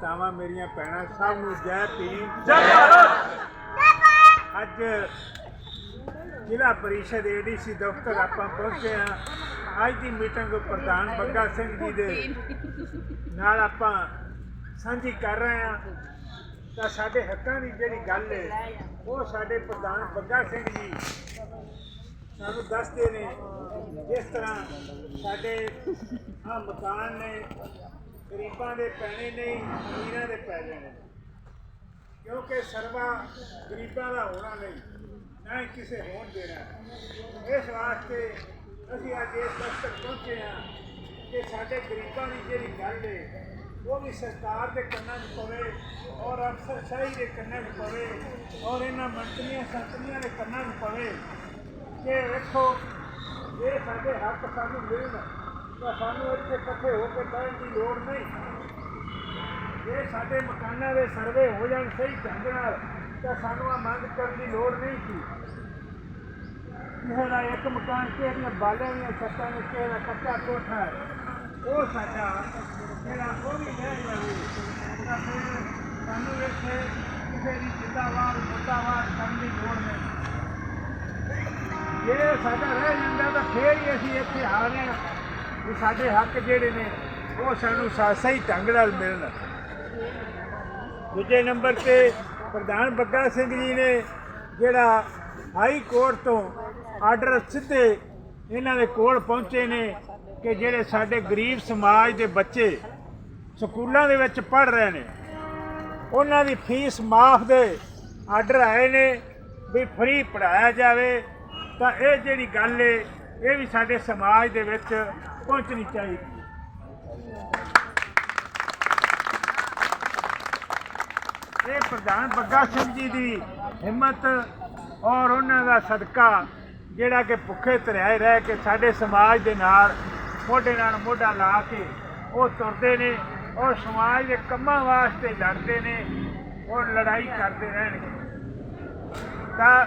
ਤਾਵਾਂ ਮੇਰੀਆਂ ਭੈਣਾਂ ਸਭ ਨੂੰ ਜੈ ਭੀਮ ਜੈ ਭਾਰਤ! ਅੱਜ ਜ਼ਿਲ੍ਹਾ ਪਰਿਸ਼ਦ ਏਡੀਸੀ ਦਫ਼ਤਰ ਆਪਾਂ ਪਹੁੰਚੇ ਹਾਂ। ਅੱਜ ਦੀ ਮੀਟਿੰਗ ਪ੍ਰਧਾਨ ਬੱਗਾ ਸਿੰਘ ਜੀ ਦੇ ਨਾਲ ਆਪਾਂ ਸਾਂਝੀ ਕਰ ਰਹੇ ਹਾਂ। ਤਾਂ ਸਾਡੇ ਹੱਕਾਂ ਦੀ ਜਿਹੜੀ ਗੱਲ ਹੈ ਉਹ ਸਾਡੇ ਪ੍ਰਧਾਨ ਬੱਗਾ ਸਿੰਘ ਜੀ ਸਾਨੂੰ ਦੱਸਦੇ ਨੇ ਜਿਸ ਤਰ੍ਹਾਂ ਸਾਡੇ ਆ ਮਕਾਨ ਨੇ ਗਰੀਬਾਂ ਦੇ ਪੈਣੇ ਨਹੀਂ, ਅਮੀਰਾਂ ਦੇ ਪੈ ਜਾਣੇ। ਕਿਉਂਕਿ ਸਰਵਾ ਗਰੀਬਾਂ ਦਾ ਹੋਣਾ ਨਹੀਂ, ਨਾ ਹੀ ਕਿਸੇ ਹੋਣ ਦੇਣਾ। ਇਸ ਵਾਸਤੇ ਅਸੀਂ ਅੱਜ ਇਸ ਤੱਕ ਪਹੁੰਚੇ ਹਾਂ ਕਿ ਸਾਡੇ ਗਰੀਬਾਂ ਦੀ ਜਿਹੜੀ ਗੱਲ ਹੈ ਉਹ ਵੀ ਸਰਕਾਰ ਦੇ ਕੰਨਾਂ 'ਚ ਪਵੇ ਔਰ ਅਫਸਰਸ਼ਾਹੀ ਦੇ ਕੰਨਾਂ 'ਚ ਪਵੇ ਔਰ ਇਹਨਾਂ ਮੰਤਰੀਆਂ, ਸੰਤਰੀਆਂ ਦੇ ਕੰਨਾਂ 'ਚ ਪਵੇ ਕਿ ਵੇਖੋ, ਇਹ ਸਾਡੇ ਹੱਕ ਸਾਨੂੰ ਮਿਲਣ। ਤਾਂ ਸਾਨੂੰ ਇੱਥੇ ਇਕੱਠੇ ਹੋ ਕੇ ਬਹਿਣ ਦੀ ਲੋੜ ਨਹੀਂ। ਜੇ ਸਾਡੇ ਮਕਾਨਾਂ ਦੇ ਸਰਵੇ ਹੋ ਜਾਣ ਸਹੀ ਢੰਗ ਨਾਲ, ਤਾਂ ਸਾਨੂੰ ਆ ਮੰਗ ਕਰਨ ਦੀ ਲੋੜ ਨਹੀਂ ਸੀ। ਕਿਸੇ ਦਾ ਇੱਕ ਮਕਾਨ ਕਿਸੇ ਦੀਆਂ ਦੀਆਂ ਛੱਤਾਂ ਨੇ ਕਿਸੇ ਕੱਚਾ ਕੋਠਾ ਹੈ? ਉਹ ਸਾਡਾ, ਜਿਹੜਾ ਉਹ ਵੀ ਰਹਿ ਜਾਵੇ। ਤਾਂ ਫਿਰ ਸਾਨੂੰ ਇੱਥੇ ਕਿਸੇ ਦੀ ਜਿੰਦਾਵਾਰ ਮੁੱਦਾਵਾਰ ਕਰਨ ਦੀ ਲੋੜ ਨਹੀਂ। ਜੇ ਸਾਡਾ ਰਹਿ ਜਾਂਦਾ, ਤਾਂ ਫੇਰ ਹੀ ਅਸੀਂ ਇੱਥੇ ਆ। ਰਹੇ ਹਾਂ ਵੀ ਸਾਡੇ ਹੱਕ ਜਿਹੜੇ ਨੇ, ਉਹ ਸਾਨੂੰ ਸਹੀ ਢੰਗ ਨਾਲ ਮਿਲਣ। ਦੂਜੇ ਨੰਬਰ ਤੇ ਪ੍ਰਧਾਨ ਬੱਗਾ ਸਿੰਘ ਜੀ ਨੇ ਜਿਹੜਾ ਹਾਈ ਕੋਰਟ ਤੋਂ ਆਰਡਰ ਸਿੱਧੇ ਇਹਨਾਂ ਦੇ ਕੋਲ ਪਹੁੰਚੇ ਨੇ ਕਿ ਜਿਹੜੇ ਸਾਡੇ ਗਰੀਬ ਸਮਾਜ ਦੇ ਬੱਚੇ ਸਕੂਲਾਂ ਦੇ ਵਿੱਚ ਪੜ੍ਹ ਰਹੇ ਨੇ, ਉਹਨਾਂ ਦੀ ਫੀਸ ਮਾਫ ਦੇ ਆਰਡਰ ਆਏ ਨੇ ਵੀ ਫ੍ਰੀ ਪੜਾਇਆ ਜਾਵੇ। ਤਾਂ ਇਹ ਜਿਹੜੀ ਗੱਲ ਏ, ਇਹ ਵੀ ਸਾਡੇ ਸਮਾਜ ਦੇ ਵਿੱਚ ਪਹੁੰਚਣੀ ਚਾਹੀਦੀ ਇਹ ਪ੍ਰਧਾਨ ਬੱਗਾ ਸਿੰਘ ਜੀ ਦੀ ਹਿੰਮਤ ਔਰ ਉਹਨਾਂ ਦਾ ਸਦਕਾ ਜਿਹੜਾ ਕਿ ਭੁੱਖੇ ਤਰਿਆਏ ਰਹਿ ਕੇ ਸਾਡੇ ਸਮਾਜ ਦੇ ਨਾਲ ਮੋਢੇ ਨਾਲ ਮੋਢਾ ਲਾ ਕੇ ਉਹ ਤੁਰਦੇ ਨੇ ਔਰ ਸਮਾਜ ਦੇ ਕੰਮਾਂ ਵਾਸਤੇ ਲੜਦੇ ਨੇ ਔਰ ਲੜਾਈ ਕਰਦੇ ਰਹਿਣਗੇ। ਤਾਂ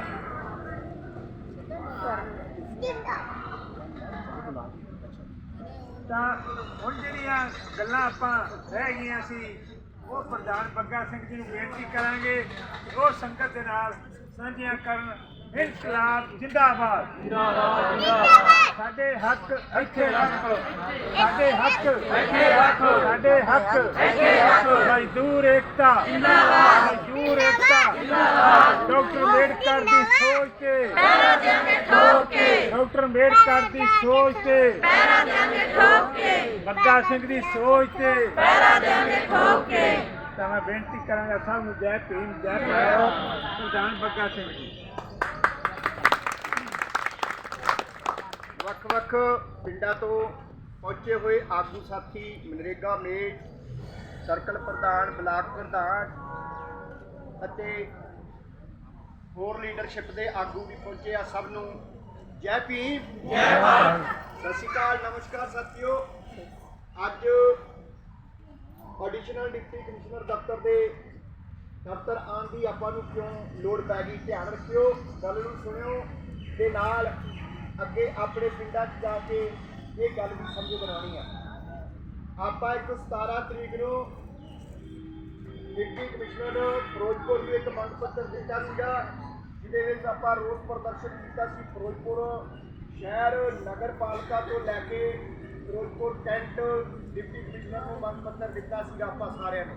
ਤਾਂ ਹੁਣ ਜਿਹੜੀਆਂ ਗੱਲਾਂ ਆਪਾਂ ਰਹਿ ਗਈਆਂ ਸੀ, ਉਹ ਪ੍ਰਧਾਨ ਬੱਗਾ ਸਿੰਘ ਜੀ ਨੂੰ ਬੇਨਤੀ ਕਰਾਂਗੇ ਉਹ ਸੰਗਤ ਦੇ ਨਾਲ ਸਾਂਝੀਆਂ ਕਰਨ। ਇਨਕਲਾਬ ਜਿੰਦਾਬਾਦ। ਸਾਡੇ ਹੱਕ ਇੱਥੇ ਰੱਖ। ਸਾਡੇ ਹੱਕ ਇੱਥੇ ਰੱਖ। ਸਾਡੇ ਹੱਕ ਇੱਥੇ ਰੱਖ। ਮਜ਼ਦੂਰ ਏਕਤਾ। ਜਿੰਦਾਬਾਦ ਮਜ਼ਦੂਰ ਏਕਤਾ। ਜਿੰਦਾਬਾਦ ਡਾਕਟਰ ਅੰਬੇਡਕਰ ਦੀ ਸੋਚ ਤੇ ਪੈਰਾਂ ਦੇ ਅੰਬੇਡਕਰ ਦੀ ਸੋਚ ਤੇ। ਪੈਰਾਂ ਦੇ ਠੋਕ ਕੇ। ਬੱਗਾ ਸਿੰਘ ਦੀ ਸੋਚ ਤੇ। ਪੈਰਾਂ ਦੇ ਠੋਕ ਕੇ। ਤਾਂ ਮੈਂ ਬੇਨਤੀ ਕਰਾਂਗਾ ਸਭ ਨੂੰ ਜੈ ਭੀਮ ਜੈ ਭਾਰਤ। ਪ੍ਰਧਾਨ ਬੱਗਾ ਸਿੰਘ ਜੀ। ਵੱਖ-ਵੱਖ ਪਿੰਡਾਂ ਤੋਂ ਪਹੁੰਚੇ ਹੋਏ ਆਗੂ ਸਾਥੀ ਮਨਰੇਗਾ ਮੇਟ ਸਰਕਲ ਪ੍ਰਧਾਨ ਬਲਾਕ ਪ੍ਰਧਾਨ ਅਤੇ ਹੋਰ ਲੀਡਰਸ਼ਿਪ ਦੇ ਆਗੂ ਵੀ ਪਹੁੰਚੇ ਆ ਸਭ ਨੂੰ ਜੈ ਭੀਮ। ਜੈ ਭਾਰਤ। ਸਤਿ ਸ਼੍ਰੀ ਅਕਾਲ ਨਮਸਕਾਰ ਸਾਥੀਓ। ਅੱਜ ਐਡੀਸ਼ਨਲ ਡਿਪਟੀ ਕਮਿਸ਼ਨਰ ਦਫ਼ਤਰ ਦੇ ਦਫ਼ਤਰ ਆਉਣ ਦੀ ਆਪਾਂ ਨੂੰ ਕਿਉਂ ਲੋੜ ਪੈ ਗਈ ਧਿਆਨ ਰੱਖਿਓ ਗੱਲ ਨੂੰ ਸੁਣਿਓ ਤੇ ਨਾਲ ਅੱਗੇ ਆਪਣੇ ਪਿੰਡਾਂ 'ਚ ਜਾ ਕੇ ਇਹ ਗੱਲ ਵੀ ਸਮਝ ਬਣਾਉਣੀ ਆ। ਆਪਾਂ ਇੱਕ 17 ਤਰੀਕ ਨੂੰ ਡਿਪਟੀ ਕਮਿਸ਼ਨਰ ਫਿਰੋਜ਼ਪੁਰ ਨੂੰ ਇੱਕ ਮੰਗ ਪੱਤਰ ਦਿੱਤਾ ਸੀਗਾ। ਜਿਹਦੇ ਵਿੱਚ ਆਪਾਂ ਰੋਸ ਪ੍ਰਦਰਸ਼ਨ ਕੀਤਾ ਸੀ ਫਿਰੋਜ਼ਪੁਰ ਸ਼ਹਿਰ ਨਗਰ ਪਾਲਿਕਾ ਤੋਂ ਲੈ ਕੇ ਫਿਰੋਜ਼ਪੁਰ ਕੈਂਟ ਡਿਪਟੀ ਕਮਿਸ਼ਨਰ ਨੂੰ ਮੰਗ ਪੱਤਰ ਦਿੱਤਾ ਸੀਗਾ ਆਪਾਂ ਸਾਰਿਆਂ ਨੇ।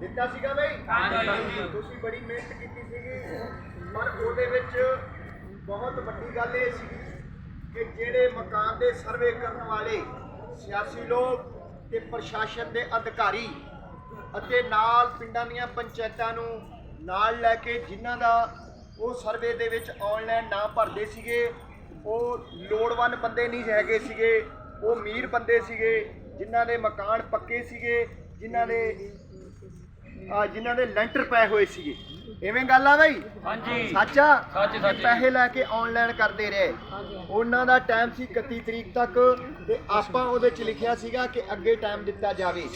ਦਿੱਤਾ ਸੀਗਾ ਬਈ? ਤੁਸੀਂ ਬੜੀ ਮਿਹਨਤ ਕੀਤੀ ਸੀਗੀ। ਪਰ ਉਹਦੇ ਵਿੱਚ ਬਹੁਤ ਵੱਡੀ ਗੱਲ ਇਹ ਸੀ ਕਿ ਜਿਹੜੇ ਮਕਾਨ ਦੇ ਸਰਵੇ ਕਰਨ ਵਾਲੇ ਸਿਆਸੀ ਲੋਕ ਤੇ ਪ੍ਰਸ਼ਾਸਨ ਦੇ ਅਧਿਕਾਰੀ ਅਤੇ ਨਾਲ ਪਿੰਡਾਂ ਦੀਆਂ ਪੰਚਾਇਤਾਂ ਨੂੰ ਨਾਲ ਲੈ ਕੇ ਜਿਨ੍ਹਾਂ ਦਾ ਉਹ ਸਰਵੇ ਦੇ ਵਿੱਚ ਆਨਲਾਈਨ ਨਾਂ ਭਰਦੇ ਸੀਗੇ। ਉਹ ਲੋੜਵੰਦ ਬੰਦੇ ਨਹੀਂ ਹੈਗੇ ਸੀਗੇ। ਉਹ ਅਮੀਰ ਬੰਦੇ ਸੀਗੇ ਜਿਨ੍ਹਾਂ ਦੇ ਮਕਾਨ ਪੱਕੇ ਸੀਗੇ ਜਿਨ੍ਹਾਂ ਦੇ ਆ ਜਿਨ੍ਹਾਂ ਦੇ ਲੈਂਟਰ ਪਏ ਹੋਏ ਸੀਗੇ। ਐਵੇਂ ਗੱਲ ਆ ਬਈ? ਹਾਂਜੀ। ਸੱਚਾ ਸੱਚ, ਸੱਚ। ਪੈਸੇ ਲੈ ਕੇ ਆਨਲਾਈਨ ਕਰਦੇ ਰਹੇ। ਉਹਨਾਂ ਦਾ ਟਾਈਮ ਸੀ 31 ਤਰੀਕ ਤੱਕ ਤੇ ਆਪਾਂ ਉਹਦੇ ਚ ਲਿਖਿਆ ਸੀਗਾ ਕਿ ਅੱਗੇ ਟਾਈਮ ਦਿੱਤਾ ਜਾਵੇ।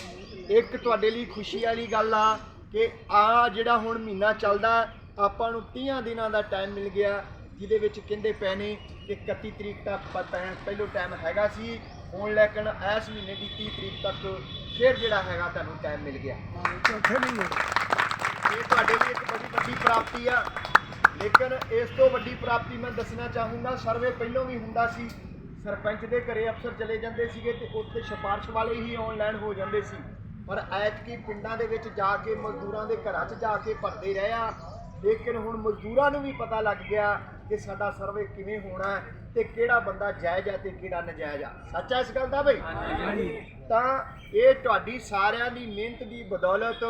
ਇੱਕ ਤੁਹਾਡੇ ਲਈ ਖੁਸ਼ੀ ਵਾਲੀ ਗੱਲ ਆ ਕਿ ਆ ਜਿਹੜਾ ਹੁਣ ਮਹੀਨਾ ਚੱਲਦਾ ਆਪਾਂ ਨੂੰ 30 ਦਿਨਾਂ ਦਾ ਟਾਈਮ ਮਿਲ ਗਿਆ ਜਿਹਦੇ ਵਿੱਚ ਕਹਿੰਦੇ ਪਏ ਨੇ ਕਿ 31 ਤਰੀਕ ਤੱਕ ਪ- ਪੈਣ ਪਹਿਲੋ ਟਾਈਮ ਹੈਗਾ ਸੀ ਹੁਣ ਲੇਕਿਨ ਇਸ ਮਹੀਨੇ ਦੀ 30 ਤਰੀਕ ਤੱਕ ਫਿਰ ਜਿਹੜਾ ਹੈਗਾ ਤੁਹਾਨੂੰ ਟਾਈਮ ਮਿਲ ਗਿਆ। ਹੈ ਇਹ ਤੁਹਾਡੇ ਲਈ ਇੱਕ ਬੜੀ ਵੱਡੀ ਪ੍ਰਾਪਤੀ ਆ। ਲੇਕਿਨ ਇਸ ਤੋਂ ਵੱਡੀ ਪ੍ਰਾਪਤੀ ਮੈਂ ਦੱਸਣਾ ਚਾਹੂੰਗਾ ਸਰਵੇ ਪਹਿਲਾਂ ਵੀ ਹੁੰਦਾ ਸੀ ਸਰਪੰਚ ਦੇ ਘਰੇ ਅਫਸਰ ਚਲੇ ਜਾਂਦੇ ਸੀਗੇ ਤੇ ਉੱਥੇ ਸਿਫਾਰਿਸ਼ ਵਾਲੇ ਹੀ ਆਨਲਾਈਨ ਹੋ ਜਾਂਦੇ ਸੀ। ਪਰ ਐਤਕੀ ਪਿੰਡਾਂ ਦੇ ਵਿੱਚ ਜਾ ਕੇ ਮਜ਼ਦੂਰਾਂ ਦੇ ਘਰਾਂ 'ਚ ਜਾ ਕੇ ਭਰਦੇ ਰਹੇ ਆ। ਲੇਕਿਨ ਹੁਣ ਮਜ਼ਦੂਰਾਂ ਨੂੰ ਵੀ ਪਤਾ ਲੱਗ ਗਿਆ ਕਿ ਸਾਡਾ ਸਰਵੇ ਕਿਵੇਂ ਹੋਣਾ ਹੈ ਤੇ ਕਿਹੜਾ ਬੰਦਾ ਜਾਇਜ਼ ਹੈ ਤੇ ਕਿਹੜਾ ਨਜਾਇਜ਼ ਆ। ਸੱਚ ਹੈ ਇਸ ਗੱਲ ਦਾ ਬਈ? ਤਾਂ ਇਹ ਤੁਹਾਡੀ ਸਾਰਿਆਂ ਦੀ ਮਿਹਨਤ ਦੀ ਬਦੌਲਤ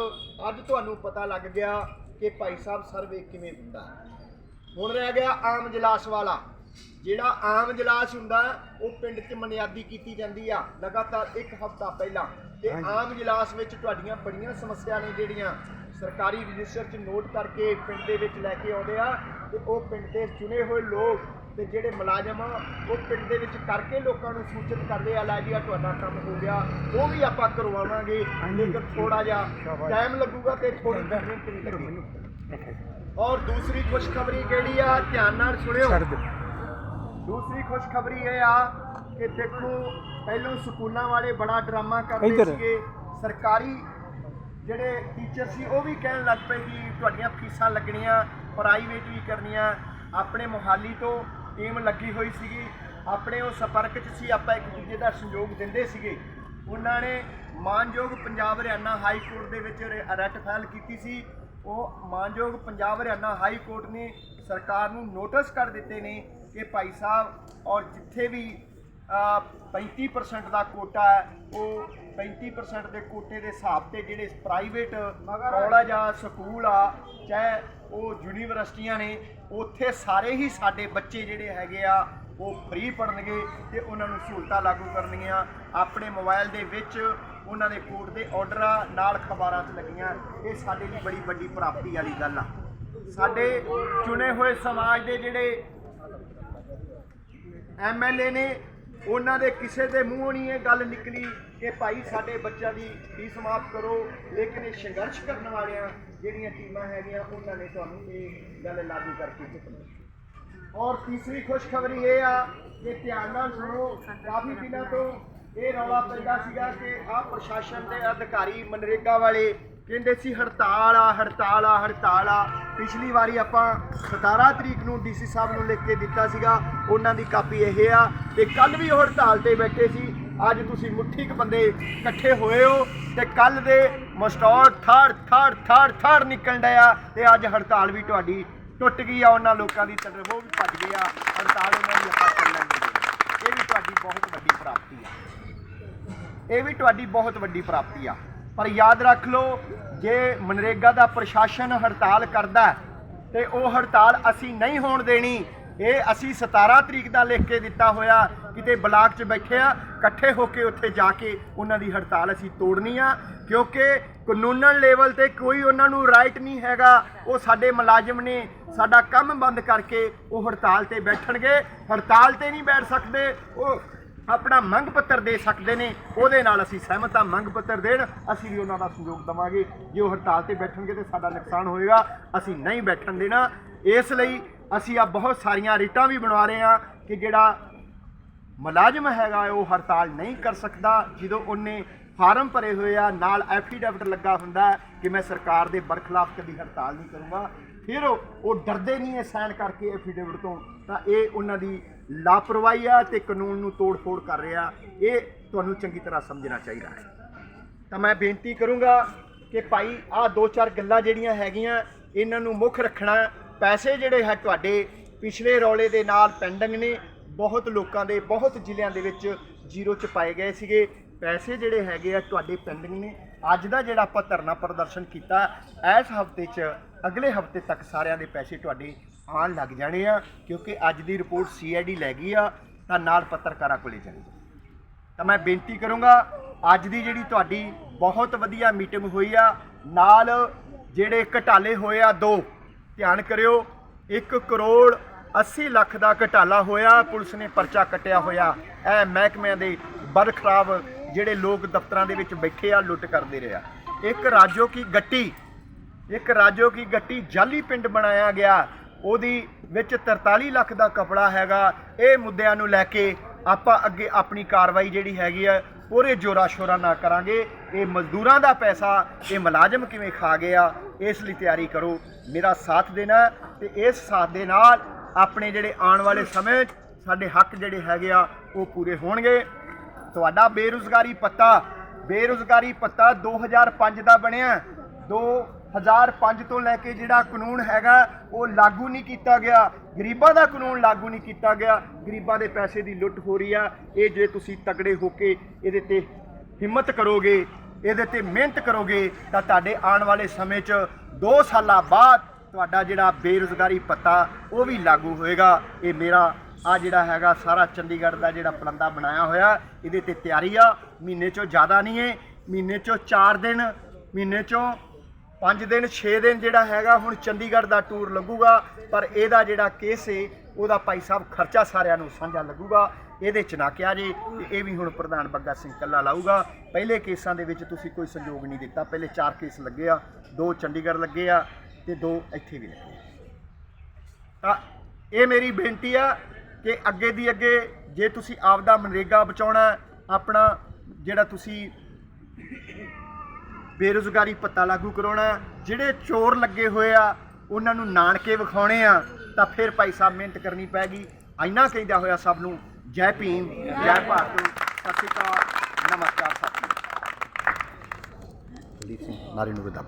ਅੱਜ ਤੁਹਾਨੂੰ ਪਤਾ ਲੱਗ ਗਿਆ ਕਿ ਭਾਈ ਸਾਹਿਬ ਸਰਵੇ ਕਿਵੇਂ ਹੁੰਦਾ। ਹੁਣ ਰਹਿ ਗਿਆ ਆਮ ਜਲਾਸ ਵਾਲਾ। ਜਿਹੜਾ ਆਮ ਜਲਾਸ ਹੁੰਦਾ ਉਹ ਪਿੰਡ 'ਚ ਮਨਿਆਦੀ ਕੀਤੀ ਜਾਂਦੀ ਆ ਲਗਾਤਾਰ ਇੱਕ ਹਫ਼ਤਾ ਪਹਿਲਾਂ। ਤੇ ਆਮ ਜਲਾਸ ਵਿੱਚ ਤੁਹਾਡੀਆਂ ਬੜੀਆਂ ਸਮੱਸਿਆ ਨੇ ਜਿਹੜੀਆਂ ਸਰਕਾਰੀ ਰਜਿਸਟਰ 'ਚ ਨੋਟ ਕਰਕੇ ਪਿੰਡ ਦੇ ਵਿੱਚ ਲੈ ਕੇ ਆਉਂਦੇ ਆ ਤੇ ਉਹ ਪਿੰਡ ਦੇ ਚੁਣੇ ਹੋਏ ਲੋਕ ਤੇ ਜਿਹੜੇ ਮੁਲਾਜ਼ਮ ਆ ਉਹ ਪਿੰਡ ਦੇ ਵਿੱਚ ਕਰਕੇ ਲੋਕਾਂ ਨੂੰ ਸੂਚਿਤ ਕਰਦੇ ਆ ਲੈ ਜੀ ਆ ਤੁਹਾਡਾ ਕੰਮ ਹੋ ਗਿਆ ਉਹ ਵੀ ਆਪਾਂ ਕਰਵਾਵਾਂਗੇ। ਲੇਕਿਨ ਥੋੜਾ ਜਿਹਾ ਟਾਈਮ ਲੱਗੂਗਾ ਤੇ ਥੋੜੀ ਮਿਹਨਤ ਵੀ ਲੱਗੇਗੀ। ਔਰ ਦੂਸਰੀ ਖੁਸ਼ਖਬਰੀ ਕਿਹੜੀ ਆ? ਧਿਆਨ ਨਾਲ ਸੁਣਿਓ। ਦੂਸਰੀ ਖੁਸ਼ਖਬਰੀ ਇਹ ਆ ਕਿ ਦੇਖੋ ਪਹਿਲਾਂ ਸਕੂਲਾਂ ਵਾਲੇ ਬੜਾ ਡਰਾਮਾ ਕਰਦੇ ਇੱਧਰ। ਸੀਗੇ। ਸਰਕਾਰੀ ਜਿਹੜੇ ਟੀਚਰ ਸੀ ਉਹ ਵੀ ਕਹਿਣ ਲੱਗ ਪਏ ਕਿ ਤੁਹਾਡੀਆਂ ਫੀਸਾਂ ਲੱਗਣੀਆਂ ਪ੍ਰਾਈਵੇਟ ਵੀ ਕਰਨੀਆਂ। ਆਪਣੇ ਮੁਹਾਲੀ ਤੋਂ ਟੀਮ ਲੱਗੀ ਹੋਈ ਸੀਗੀ। ਆਪਣੇ ਉਹ ਸੰਪਰਕ 'ਚ ਸੀ ਆਪਾਂ ਇੱਕ ਦੂਜੇ ਦਾ ਸਹਿਯੋਗ ਦਿੰਦੇ ਸੀਗੇ। ਉਹਨਾਂ ਨੇ ਮਾਨਯੋਗ ਪੰਜਾਬ ਹਰਿਆਣਾ ਹਾਈ ਕੋਰਟ ਦੇ ਵਿੱਚ ਰੈਟ ਫਾਈਲ ਕੀਤੀ ਸੀ। ਉਹ ਮਾਨਯੋਗ ਪੰਜਾਬ ਹਰਿਆਣਾ ਹਾਈ ਕੋਰਟ ਨੇ ਸਰਕਾਰ ਨੂੰ ਨੋਟਿਸ ਕਰ ਦਿੱਤੇ ਨੇ ਕਿ ਭਾਈ ਸਾਹਿਬ ਔਰ ਜਿੱਥੇ ਵੀ ਅ, 35% ਦਾ ਕੋਟਾ ਹੈ ਉਹ 35% ਦੇ ਕੋਟੇ ਦੇ ਹਿਸਾਬ ਤੇ ਜਿਹੜੇ ਪ੍ਰਾਈਵੇਟ ਕਾਲਜ ਆ ਸਕੂਲ ਆ ਚਾਹੇ ਉਹ ਯੂਨੀਵਰਸਿਟੀਆਂ ਨੇ ਉੱਥੇ ਸਾਰੇ ਹੀ ਸਾਡੇ ਬੱਚੇ ਜਿਹੜੇ ਹੈਗੇ ਆ ਉਹ ਫ੍ਰੀ ਪੜਨਗੇ ਤੇ ਉਹਨਾਂ ਨੂੰ ਸਹੂਲਤਾਂ ਲਾਗੂ ਕਰਨਗੀਆਂ। ਆਪਣੇ ਮੋਬਾਈਲ ਦੇ ਵਿੱਚ ਉਹਨਾਂ ਦੇ ਕੋਰਟ ਦੇ ਆਰਡਰਾਂ ਨਾਲ ਖਬਰਾਂ 'ਚ ਲੱਗੀਆਂ। ਇਹ ਸਾਡੇ ਲਈ ਬੜੀ ਵੱਡੀ ਪ੍ਰਾਪਤੀ ਵਾਲੀ ਗੱਲ ਆ। ਸਾਡੇ ਚੁਣੇ ਹੋਏ ਸਮਾਜ ਦੇ ਜਿਹੜੇ ਐਮਐਲਏ ਨੇ ਉਹਨਾਂ ਦੇ ਕਿਸੇ ਦੇ ਮੂੰਹੋਂ ਨਹੀਂ ਇਹ ਗੱਲ ਨਿਕਲੀ ਕਿ ਭਾਈ ਸਾਡੇ ਬੱਚਿਆਂ ਦੀ ਫੀਸ ਸਮਾਪਤ ਕਰੋ, ਲੇਕਿਨ ਇਹ ਸੰਘਰਸ਼ ਕਰਨ ਵਾਲਿਆਂ ਜਿਹੜੀਆਂ ਟੀਮਾਂ ਹੈਗੀਆਂ, ਉਹਨਾਂ ਨੇ ਤੁਹਾਨੂੰ ਇਹ ਗੱਲ ਲਾਗੂ ਕਰਕੇ ਚੁੱਕਣੀ ਔਰ ਤੀਸਰੀ ਖੁਸ਼ਖਬਰੀ ਇਹ ਆ ਕਿ ਧਿਆਨ ਨਾਲ ਸੁਣੋ, ਕਾਫੀ ਦਿਨਾਂ ਤੋਂ ਇਹ ਰੌਲਾ ਪੈਂਦਾ ਸੀਗਾ ਕਿ ਆਹ ਪ੍ਰਸ਼ਾਸਨ ਦੇ ਅਧਿਕਾਰੀ, ਮਨਰੇਗਾ ਵਾਲੇ ਕਹਿੰਦੇ ਸੀ, ਹੜਤਾਲ ਆ ਹੜਤਾਲ ਆ ਹੜਤਾਲ ਆ। ਪਿਛਲੀ ਵਾਰੀ ਆਪਾਂ 17 ਤਰੀਕ ਨੂੰ ਡੀਸੀ ਸਾਹਿਬ ਨੂੰ ਲਿਖ ਕੇ ਦਿੱਤਾ ਸੀਗਾ, ਉਹਨਾਂ ਦੀ ਕਾਪੀ ਇਹ ਆ ਤੇ ਕੱਲ ਵੀ ਉਹ ਹੜਤਾਲ ਤੇ ਬੈਠੇ ਸੀ। ਅੱਜ ਤੁਸੀਂ ਮੁੱਠੀ ਕੁ ਬੰਦੇ ਇਕੱਠੇ ਹੋਏ ਹੋ ਤੇ ਕੱਲ ਦੇ ਮਸਟੌਰ ਥੜ ਥੜ ਥੜ ਥੜ ਨਿਕਲਣ ਡਿਆ ਤੇ ਅੱਜ ਹੜਤਾਲ ਵੀ ਤੁਹਾਡੀ ਟੁੱਟ ਗਈ ਆ। ਉਹਨਾਂ ਲੋਕਾਂ ਦੀ ਤਰਫ ਉਹ ਵੀ ਭੱਜ ਗਈ ਆ। ਹੜਤਾਲ ਉਹਨਾਂ ਦੀ ਆਪਾਂ ਚੱਲਣ ਇਹ ਵੀ ਤੁਹਾਡੀ ਬਹੁਤ ਵੱਡੀ ਪ੍ਰਾਪਤੀ ਆ। ਇਹ ਵੀ ਤੁਹਾਡੀ ਬਹੁਤ ਵੱਡੀ ਪ੍ਰਾਪਤੀ ਆ। ਪਰ ਯਾਦ ਰੱਖ ਲਓ ਜੇ ਮਨਰੇਗਾ ਦਾ ਪ੍ਰਸ਼ਾਸਨ ਹੜਤਾਲ ਕਰਦਾ ਹੈ, ਤੇ ਉਹ ਹੜਤਾਲ ਅਸੀਂ ਨਹੀਂ ਹੋਣ ਦੇਣੀ। ਇਹ ਅਸੀਂ 17 ਤਰੀਕ ਦਾ ਲਿਖ ਕੇ ਦਿੱਤਾ ਹੋਇਆ ਕਿਤੇ ਬਲਾਕ 'ਚ ਬੈਠੇ ਆ ਇਕੱਠੇ ਹੋ ਕੇ ਉੱਥੇ ਜਾ ਕੇ ਉਹਨਾਂ ਦੀ ਹੜਤਾਲ ਅਸੀਂ ਤੋੜਨੀ ਆ ਕਿਉਂਕਿ ਕਾਨੂੰਨਨ ਲੈਵਲ ਤੇ ਕੋਈ ਉਹਨਾਂ ਨੂੰ ਰਾਈਟ ਨਹੀਂ ਹੈਗਾ। ਉਹ ਸਾਡੇ ਮੁਲਾਜ਼ਮ ਨੇ ਸਾਡਾ ਕੰਮ ਬੰਦ ਕਰਕੇ ਉਹ ਹੜਤਾਲ ਤੇ ਬੈਠਣਗੇ। ਹੜਤਾਲ ਤੇ ਨਹੀਂ ਬੈਠ ਸਕਦੇ ਉਹ ਆਪਣਾ ਮੰਗ ਪੱਤਰ ਦੇ ਸਕਦੇ ਨੇ, ਉਹਦੇ ਨਾਲ ਅਸੀਂ ਸਹਿਮਤ ਹਾਂ। ਮੰਗ ਪੱਤਰ ਦੇਣ, ਅਸੀਂ ਵੀ ਉਹਨਾਂ ਦਾ ਸਹਿਯੋਗ ਦਵਾਂਗੇ। ਜੇ ਉਹ ਹੜਤਾਲ ਤੇ ਬੈਠਣਗੇ ਤੇ ਸਾਡਾ ਨੁਕਸਾਨ ਹੋਏਗਾ, ਅਸੀਂ ਨਹੀਂ ਬੈਠਣ ਦੇਣਾ। ਇਸ ਲਈ ਅਸੀਂ ਆ ਬਹੁਤ ਸਾਰੀਆਂ ਰੀਟਾਂ ਵੀ ਬਣਵਾ ਰਹੇ ਹਾਂ ਕਿ ਜਿਹੜਾ ਮੁਲਾਜ਼ਮ ਹੈਗਾ ਉਹ ਹੜਤਾਲ ਨਹੀਂ ਕਰ ਸਕਦਾ, ਜਦੋਂ ਉਹਨੇ ਫਾਰਮ ਭਰੇ ਹੋਏ ਆ, ਨਾਲ ਐਫੀਡੈਵਿਟ ਲੱਗਾ ਹੁੰਦਾ ਕਿ ਮੈਂ ਸਰਕਾਰ ਦੇ ਬਰਖਲਾਫ ਕਦੀ ਹੜਤਾਲ ਨਹੀਂ ਕਰੂੰਗਾ। ਫਿਰ ਉਹ ਡਰਦੇ ਨਹੀਂ ਹੈ ਸਾਈਨ ਕਰਕੇ ਐਫੀਡੇਵਿਟ ਤੋਂ। ਤਾਂ ਇਹ ਉਹਨਾਂ ਦੀ ਲਾਪਰਵਾਹੀ ਆ ਤੇ ਕਾਨੂੰਨ ਨੂੰ ਤੋੜ-ਫੋੜ ਕਰ ਰਿਹਾ। ਇਹ ਤੁਹਾਨੂੰ ਚੰਗੀ ਤਰ੍ਹਾਂ ਸਮਝਣਾ ਚਾਹੀਦਾ ਹੈ। ਤਾਂ ਮੈਂ ਬੇਨਤੀ ਕਰੂੰਗਾ ਕਿ ਭਾਈ, ਆਹ ਦੋ ਚਾਰ ਗੱਲਾਂ ਜਿਹੜੀਆਂ ਹੈਗੀਆਂ, ਇਹਨਾਂ ਨੂੰ ਮੁੱਖ ਰੱਖਣਾ। ਪੈਸੇ ਜਿਹੜੇ ਹੈ ਤੁਹਾਡੇ, ਪਿਛਲੇ ਰੌਲੇ ਦੇ ਨਾਲ ਪੈਂਡਿੰਗ ਨੇ। ਬਹੁਤ ਲੋਕਾਂ ਦੇ, ਬਹੁਤ ਜ਼ਿਲ੍ਹਿਆਂ ਦੇ ਵਿੱਚ ਜ਼ੀਰੋ ਚ ਪਾਏ ਗਏ ਸੀਗੇ। ਪੈਸੇ ਜਿਹੜੇ ਹੈਗੇ ਆ, ਤੁਹਾਡੇ ਪੈਂਡਿੰਗ ਨੇ। ਅੱਜ ਦਾ ਜਿਹੜਾ ਆਪਾਂ ਧਰਨਾ ਪ੍ਰਦਰਸ਼ਨ ਕੀਤਾ, ਇਸ ਹਫ਼ਤੇ 'ਚ, ਅਗਲੇ ਹਫ਼ਤੇ ਤੱਕ ਸਾਰਿਆਂ ਦੇ ਪੈਸੇ ਤੁਹਾਡੇ ਆਉਣ ਲੱਗ ਜਾਣੇ ਆ, ਕਿਉਂਕਿ ਅੱਜ ਦੀ ਰਿਪੋਰਟ ਸੀਆਈਡੀ ਲੈ ਗਈ ਆ, ਤਾਂ ਨਾਲ ਪੱਤਰਕਾਰਾਂ ਕੋਲੇ ਜਾਣੀ ਤਾਂ ਮੈਂ ਬੇਨਤੀ ਕਰੂੰਗਾ, ਅੱਜ ਦੀ ਜਿਹੜੀ ਤੁਹਾਡੀ ਬਹੁਤ ਵਧੀਆ ਮੀਟਿੰਗ ਹੋਈ ਆ, ਨਾਲ ਜਿਹੜੇ ਘਟਾਲੇ ਹੋਏ ਆ ਦੋ, ਧਿਆਨ ਕਰਿਓ 1 ਕਰੋੜ 80 ਲੱਖ ਦਾ ਘਟਾਲਾ ਹੋਇਆ, ਪੁਲਿਸ ਨੇ ਪਰਚਾ ਕੱਟਿਆ ਹੋਇਆ, ਇਹ ਮਹਿਕਮਿਆਂ ਦੇ ਬਰਖਰਾਬ ਜਿਹੜੇ ਲੋਕ ਦਫ਼ਤਰਾਂ ਦੇ ਵਿੱਚ ਬੈਠੇ ਆ, ਲੁੱਟ ਕਰਦੇ ਰਿਹਾ ਇੱਕ ਰਾਜੋ ਕੀ ਗੱਟੀ, ਇੱਕ ਰਾਜੋ ਕੀ ਗੱਟੀ ਜਾਲੀ ਪਿੰਡ ਬਣਾਇਆ ਗਿਆ ਉਹਦੀ ਵਿੱਚ 43 ਲੱਖ ਦਾ ਕਪੜਾ ਹੈਗਾ। ਇਹ ਮੁੱਦਿਆਂ ਨੂੰ ਲੈ ਕੇ ਆਪਾਂ ਅੱਗੇ ਆਪਣੀ ਕਾਰਵਾਈ ਜਿਹੜੀ ਹੈਗੀ ਆ, ਪੂਰੇ ਜੋਰਾ ਸ਼ੋਰਾ ਨਾ ਕਰਾਂਗੇ। ਇਹ ਮਜ਼ਦੂਰਾਂ ਦਾ ਪੈਸਾ, ਇਹ ਮੁਲਾਜ਼ਮ ਕਿਵੇਂ ਖਾ ਗਿਆ, ਇਸ ਲਈ ਤਿਆਰੀ ਕਰੋ। ਮੇਰਾ ਸਾਥ ਦੇਣਾ ਤੇ ਇਸ ਸਾਥ ਦੇ ਨਾਲ ਆਪਣੇ ਜਿਹੜੇ ਆਉਣ ਵਾਲੇ ਸਮੇਂ 'ਚ ਸਾਡੇ ਹੱਕ ਜਿਹੜੇ ਹੈਗੇ ਆ, ਉਹ ਪੂਰੇ ਹੋਣਗੇ। ਤੁਹਾਡਾ ਬੇਰੁਜ਼ਗਾਰੀ ਪੱਤਾ ਬੇਰੁਜ਼ਗਾਰੀ ਪੱਤਾ 2005 ਦਾ ਬਣਿਆ। 2005 ਤੋਂ ਲੈ ਕੇ ਜਿਹੜਾ ਕਾਨੂੰਨ ਹੈਗਾ, ਉਹ ਲਾਗੂ ਨਹੀਂ ਕੀਤਾ ਗਿਆ। ਗਰੀਬਾਂ ਦਾ ਕਾਨੂੰਨ ਲਾਗੂ ਨਹੀਂ ਕੀਤਾ ਗਿਆ। ਗਰੀਬਾਂ ਦੇ ਪੈਸੇ ਦੀ ਲੁੱਟ ਹੋ ਰਹੀ ਆ। ਇਹ ਜੇ ਤੁਸੀਂ ਤਕੜੇ ਹੋ ਕੇ ਇਹਦੇ ਤੇ ਹਿੰਮਤ ਕਰੋਗੇ, ਇਹਦੇ ਤੇ ਮਿਹਨਤ ਕਰੋਗੇ, ਤਾਂ ਤੁਹਾਡੇ ਆਉਣ ਵਾਲੇ ਸਮੇਂ 'ਚ 2 ਸਾਲਾਂ ਬਾਅਦ ਤੁਹਾਡਾ ਜਿਹੜਾ ਬੇਰੁਜ਼ਗਾਰੀ ਪੱਤਾ, ਉਹ ਵੀ ਲਾਗੂ ਹੋਏਗਾ। ਇਹ ਮੇਰਾ, ਆ ਜਿਹੜਾ ਹੈਗਾ ਸਾਰਾ ਚੰਡੀਗੜ੍ਹ ਦਾ ਜਿਹੜਾ ਪਲੰਦਾ ਬਣਾਇਆ ਹੋਇਆ, ਇਹਦੇ ਤੇ ਤਿਆਰੀ ਆ। ਮਹੀਨੇ ਚੋਂ ਜ਼ਿਆਦਾ ਨਹੀਂ ਹੈ ਮਹੀਨੇ ਚੋਂ 4 ਦਿਨ, ਮਹੀਨੇ ਚੋਂ 5 ਦਿਨ 6 ਦਿਨ ਜਿਹੜਾ ਹੈਗਾ, ਹੁਣ ਚੰਡੀਗੜ੍ਹ ਦਾ ਟੂਰ ਲੱਗੂਗਾ, ਪਰ ਇਹਦਾ ਜਿਹੜਾ ਕੇਸ ਏ, ਉਹਦਾ ਭਾਈ ਸਾਹਿਬ ਖਰਚਾ ਸਾਰਿਆਂ ਨੂੰ ਸਾਂਝਾ ਲੱਗੂਗਾ। ਇਹਦੇ ਚ ਨਾ ਕਿਹਾ ਜੇ ਇਹ ਵੀ ਹੁਣ ਪ੍ਰਧਾਨ ਬੱਗਾ ਸਿੰਘ ਕੱਲਾ ਲਾਊਗਾ। ਪਹਿਲੇ ਕੇਸਾਂ ਦੇ ਵਿੱਚ ਤੁਸੀਂ ਕੋਈ ਸੰਯੋਗ ਨਹੀਂ ਦਿੱਤਾ। ਪਹਿਲੇ 4 ਕੇਸ ਲੱਗੇ ਆ, ਦੋ ਚੰਡੀਗੜ੍ਹ ਲੱਗੇ ਆ, ਤੇ ਦੋ ਇੱਥੇ ਵੀ ਲੱਗੇ ਤਾਂ ਇਹ ਮੇਰੀ ਬੇਨਤੀ ਆ ਕਿ ਅੱਗੇ ਦੀ ਅੱਗੇ ਜੇ ਤੁਸੀਂ ਆਪਦਾ ਮਨਰੇਗਾ ਬਚਾਉਣਾ ਆਪਣਾ ਜਿਹੜਾ ਤੁਸੀਂ ਬੇਰੁਜ਼ਗਾਰੀ ਪੱਤਾ ਲਾਗੂ ਕਰਾਉਣਾ, ਜਿਹੜੇ ਚੋਰ ਲੱਗੇ ਹੋਏ ਆ, ਉਹਨਾਂ ਨੂੰ ਨਾਨਕੇ ਵਿਖਾਉਣੇ ਆ, ਤਾਂ ਫਿਰ ਭਾਈ ਸਾਹਿਬ ਮਿਹਨਤ ਕਰਨੀ ਪੈਗੀ। ਇੰਨਾ ਕਹਿੰਦਾ ਹੋਇਆ ਸਭ ਨੂੰ, ਜੈ ਭੀਮ, ਜੈ ਭਾਰਤ। ਸਤਿ ਸ਼੍ਰੀ ਅਕਾਲ, ਨਮਸਕਾਰ ਸਾਥੀਓ ਕੁਲਦੀਪ ਸਿੰਘ, ਨਾਰੀ ਨੂੰ ਵਿਦਾ